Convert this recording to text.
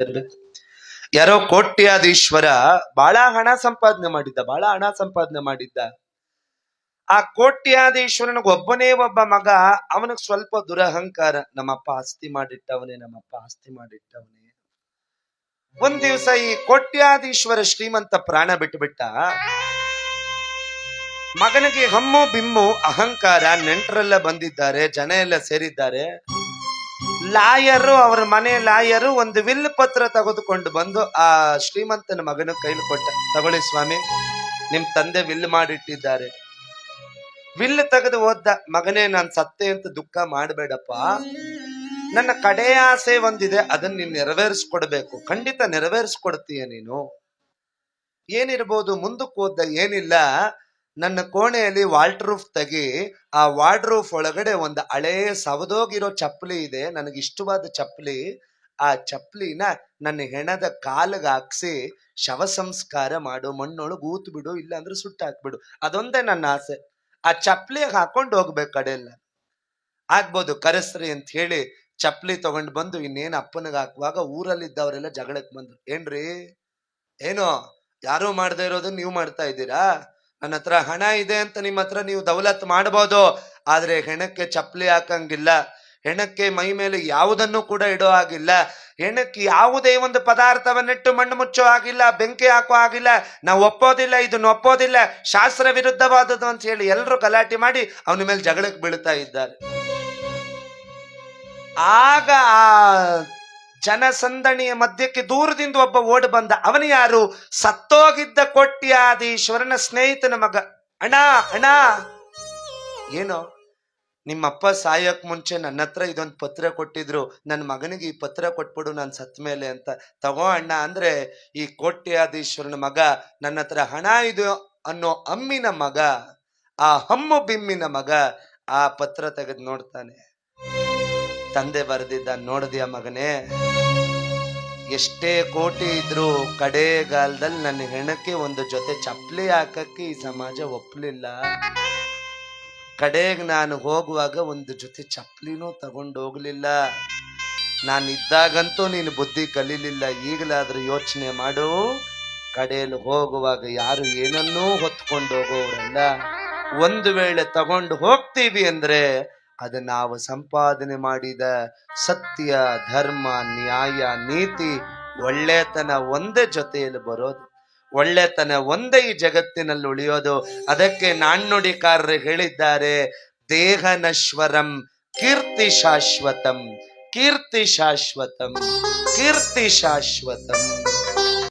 ಇರ್ಬೇಕು ಯಾರೋ ಕೋಟ್ಯಾಧೀಶ್ವರ ಬಹಳ ಹಣ ಸಂಪಾದನೆ ಮಾಡಿದ್ದ ಬಹಳ ಹಣ ಸಂಪಾದನೆ ಮಾಡಿದ್ದ. ಆ ಕೋಟ್ಯಾಧೀಶ್ವರನಿಗೆ ಒಬ್ಬನೇ ಒಬ್ಬ ಮಗ, ಅವನಿಗೆ ಸ್ವಲ್ಪ ದುರಹಂಕಾರ, ನಮ್ಮಪ್ಪ ಆಸ್ತಿ ಮಾಡಿಟ್ಟವನೇ, ನಮ್ಮಪ್ಪ ಆಸ್ತಿ ಮಾಡಿಟ್ಟವನೇ. ಒಂದ್ ದಿವಸ ಈ ಕೋಟ್ಯಾಧೀಶ್ವರ ಶ್ರೀಮಂತ ಪ್ರಾಣ ಬಿಟ್ಟುಬಿಟ್ಟ ಮಗನಿಗೆ ಹಮ್ಮು, ಬಿಮ್ಮು, ಅಹಂಕಾರ, ನೆಂಟರೆಲ್ಲ ಬಂದಿದ್ದಾರೆ, ಜನ ಎಲ್ಲ ಸೇರಿದ್ದಾರೆ. ಲಾಯರು, ಅವರ ಮನೆ ಲಾಯರು ಒಂದು ವಿಲ್ ಪತ್ರ ತೆಗೆದುಕೊಂಡು ಬಂದು ಆ ಶ್ರೀಮಂತನ ಮಗನ ಕೈಲಿ ಕೊಟ್ಟ. ತಗೊಳ್ಳಿ ಸ್ವಾಮಿ, ನಿಮ್ ತಂದೆ ವಿಲ್ ಮಾಡಿಟ್ಟಿದ್ದಾರೆ. ವಿಲ್ ತೆಗೆದು ಓದ್ದ ಮಗನೇ, ನಾನು ಸತ್ತೆ ಅಂತ ದುಃಖ ಮಾಡಬೇಡಪ್ಪ. ನನ್ನ ಕಡೆಯ ಆಸೆ ಒಂದಿದೆ, ಅದನ್ನ ನೀನು ನೆರವೇರಿಸ್ಕೊಡ್ಬೇಕು. ಖಂಡಿತ ನೆರವೇರಿಸ್ಕೊಡ್ತೀಯ ನೀನು. ಏನಿರ್ಬೋದು, ಮುಂದಕ್ಕೆ ಓದ್ದ ಏನಿಲ್ಲ. ನನ್ನ ಕೋಣೆಯಲ್ಲಿ ವಾಲ್ಟ್ರೂಫ್ ತೆಗಿ, ಆ ವಾರ್ಡ್ರೂಫ್ ಒಳಗಡೆ ಒಂದು ಹಳೇ ಸವದೋಗಿರೋ ಚಪ್ಪಲಿ ಇದೆ, ನನಗೆ ಇಷ್ಟವಾದ ಚಪ್ಪಲಿ. ಆ ಚಪ್ಪಲಿನ ನನ್ನ ಹೆಣದ ಕಾಲಿಗೆ ಹಾಕ್ಸಿ ಶವ ಸಂಸ್ಕಾರ ಮಾಡು, ಮಣ್ಣೊಳಗೆ ಊತ್ ಬಿಡು, ಇಲ್ಲಾಂದ್ರೆ ಸುಟ್ಟು ಹಾಕ್ಬಿಡು. ಅದೊಂದೇ ನನ್ನ ಆಸೆ. ಆ ಚಪ್ಪಲಿ ಹಾಕೊಂಡು ಹೋಗ್ಬೇಕು ಕಡೆಲ್ಲ ಆಗ್ಬೋದು, ಕರೆಸ್ರಿ ಅಂತ ಹೇಳಿ ಚಪ್ಪಲಿ ತಗೊಂಡು ಬಂದು ಇನ್ನೇನು ಅಪ್ಪನಿಗೆ ಹಾಕುವಾಗ ಊರಲ್ಲಿದ್ದವರೆಲ್ಲ ಜಗಳಕ್ಕೆ ಬಂದ್ರು. ಏನ್ರಿ? ಏನೋ, ಯಾರು ಮಾಡದೇ ಇರೋದು ನೀವು ಮಾಡ್ತಾ ಇದ್ದೀರಾ? ನನ್ನ ಹತ್ರ ಹಣ ಇದೆ ಅಂತ ನಿಮ್ಮ ಹತ್ರ ನೀವು ದೌಲತ್ ಮಾಡಬಹುದು, ಆದ್ರೆ ಹೆಣಕ್ಕೆ ಚಪ್ಪಲಿ ಹಾಕಂಗಿಲ್ಲ. ಹೆಣಕ್ಕೆ ಮೈ ಮೇಲೆ ಯಾವುದನ್ನು ಕೂಡ ಇಡೋ ಆಗಿಲ್ಲ ಹೆಣಕ್ಕೆ ಯಾವುದೇ ಒಂದು ಪದಾರ್ಥವನ್ನಿಟ್ಟು ಮಣ್ಣು ಮುಚ್ಚೋ ಆಗಿಲ್ಲ ಬೆಂಕಿ ಹಾಕೋ ಆಗಿಲ್ಲ ನಾವು ಒಪ್ಪೋದಿಲ್ಲ, ಇದನ್ನ ಒಪ್ಪೋದಿಲ್ಲ. ಶಾಸ್ತ್ರ ವಿರುದ್ಧವಾದದ್ದು ಅಂತ ಹೇಳಿ ಎಲ್ಲರೂ ಗಲಾಟೆ ಮಾಡಿ ಅವನ ಮೇಲೆ ಜಗಳಕ್ಕೆ ಬೀಳ್ತಾ ಇದ್ದಾರೆ. ಆಗ ಆ ಜನಸಂದಣಿಯ ಮಧ್ಯಕ್ಕೆ ದೂರದಿಂದ ಒಬ್ಬ ಓಡಿ ಬಂದ. ಅವನು ಯಾರು? ಸತ್ತೋಗಿದ್ದ ಕೊಟ್ಟಿಯಾದೀಶ್ವರನ ಸ್ನೇಹಿತನ ಮಗ. ಅಣ್ಣ ಅಣ್ಣ. ಏನೋ? ನಿಮ್ಮಪ್ಪ ಸಾಯಕ್ ಮುಂಚೆ ನನ್ನ ಹತ್ರ ಇದೊಂದು ಪತ್ರ ಕೊಟ್ಟಿದ್ರು. ನನ್ನ ಮಗನಿಗೆ ಈ ಪತ್ರ ಕೊಟ್ಬಿಡು, ನಾನು ಸತ್ ಮೇಲೆ ಅಂತ. ತಗೋ ಅಣ್ಣ ಅಂದ್ರೆ, ಈ ಕೋಟ್ಯಾದೀಶ್ವರನ ಮಗ ನನ್ನ ಹತ್ರ ಹಣ ಇದು ಅನ್ನೋ ಅಮ್ಮಿನ ಮಗ, ಆ ಹಮ್ಮು ಬಿಮ್ಮಿನ ಮಗ ಆ ಪತ್ರ ತೆಗೆದು ನೋಡ್ತಾನೆ. ತಂದೆ ಬರೆದಿದ್ದ, ನೋಡಿದ್ಯಾ ಮಗನೇ? ಎಷ್ಟೇ ಕೋಟಿ ಇದ್ರು ಕಡೆಗಾಲದಲ್ಲಿ ನನ್ನ ಹೆಣಕ್ಕೆ ಒಂದು ಜೊತೆ ಚಪ್ಪಲಿ ಹಾಕಕ್ಕೆ ಈ ಸಮಾಜ ಒಪ್ಪಲಿಲ್ಲ ಕಡೆಗೆ ನಾನು ಹೋಗುವಾಗ ಒಂದು ಜೊತೆ ಚಪ್ಪಲಿನೂ ತಗೊಂಡು ಹೋಗ್ಲಿಲ್ಲ. ನಾನು ಇದ್ದಾಗಂತೂ ನೀನು ಬುದ್ಧಿ ಕಲೀಲಿಲ್ಲ. ಈಗಲಾದ್ರೂ ಯೋಚನೆ ಮಾಡು. ಕಡೆಯಲ್ಲಿ ಹೋಗುವಾಗ ಯಾರು ಏನನ್ನೂ ಹೊತ್ಕೊಂಡು ಹೋಗೋರಲ್ಲ. ಒಂದು ವೇಳೆ ತಗೊಂಡು ಹೋಗ್ತೀವಿ ಅಂದ್ರೆ ಅದು ನಾವು ಸಂಪಾದನೆ ಮಾಡಿದ ಸತ್ಯ, ಧರ್ಮ, ನ್ಯಾಯ, ನೀತಿ ಒಳ್ಳೆತನ ಒಂದೇ ಜೊತೆಯಲ್ಲಿ ಬರೋದು. ಒಳ್ಳೆತನ ಒಂದೇ ಈ ಜಗತ್ತಿನಲ್ಲಿ ಉಳಿಯೋದು. ಅದಕ್ಕೆ ನಾಣ್ಣುಡಿಕಾರರು ಹೇಳಿದ್ದಾರೆ ದೇಹನಶ್ವರಂ ಕೀರ್ತಿ ಶಾಶ್ವತಂ ಕೀರ್ತಿ ಶಾಶ್ವತಂ ಕೀರ್ತಿ ಶಾಶ್ವತಂ.